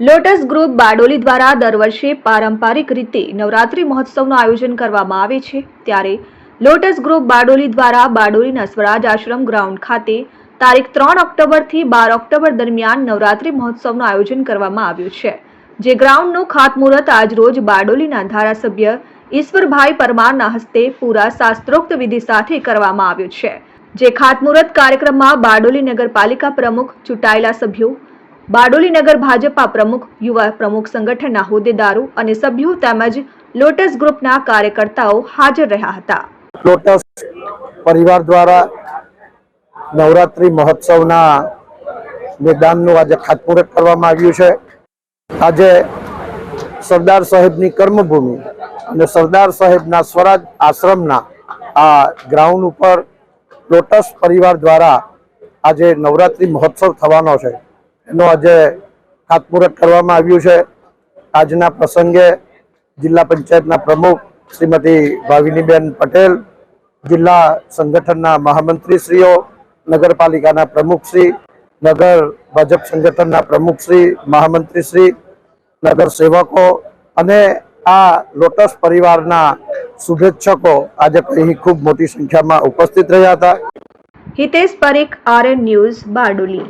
Lotus group Bardoli દ્વારા દર વર્ષે પારંપરિક રીતે નવરાત્રી મહોત્સવનું આયોજન કરવામાં આવે છે. ત્યારે લોટસ ગ્રુપ બારડોલી દ્વારા બારડોલીના સ્વરાજ આશ્રમ ગ્રાઉન્ડ ખાતે તારીખ ત્રણ ઓક્ટોબરથી બાર ઓક્ટોબર દરમિયાન નવરાત્રિ મહોત્સવનું આયોજન કરવામાં આવ્યું છે. જે ગ્રાઉન્ડનું ખાતમુહૂર્ત આજરોજ બારડોલીના ધારાસભ્ય ઈશ્વરભાઈ પરમારના હસ્તે પૂરા શાસ્ત્રોક્ત વિધિ સાથે કરવામાં આવ્યું છે. જે ખાતમુહૂર્ત કાર્યક્રમમાં બારડોલી નગરપાલિકા પ્રમુખ, ચૂંટાયેલા સભ્યો બારડોલી નગર ભાજપા પ્રમુખ, યુવા પ્રમુખ સંગઠનના હોદ્દેદારો અને સભ્યો તેમજ લોટસ ગ્રુપના કાર્યકર્તાઓ હાજર રહ્યા હતા. લોટસ પરિવાર દ્વારા નવરાત્રી મહોત્સવના મેદાનનું આજે ખાતમુહૂર્ત કરવામાં આવ્યું છે. આજે સરદાર સાહેબની કર્મભૂમિ અને સરદાર સાહેબના સ્વરાજ આશ્રમના આ ગ્રાઉન્ડ ઉપર લોટસ પરિવાર દ્વારા આજે નવરાત્રી મહોત્સવ થવાનો છે. એનો આજે ખાતમુહૂર્ત કરવામાં આવ્યું છે. આજના પ્રસંગે જિલ્લા પંચાયતના પ્રમુખ શ્રીમતી ભાવિનીબેન પટેલ, જિલ્લા સંગઠનના મહામંત્રીશ્રીઓ, નગરપાલિકાના પ્રમુખશ્રી, નગર ભાજપ સંગઠનના પ્રમુખશ્રી, મહામંત્રીશ્રી, નગર સેવકો અને આ લોટસ પરિવારના શુભેચ્છકો આજે અહીં ખૂબ મોટી સંખ્યામાં ઉપસ્થિત રહ્યા હતા. Hitesh Parikh, RN news Bardoli.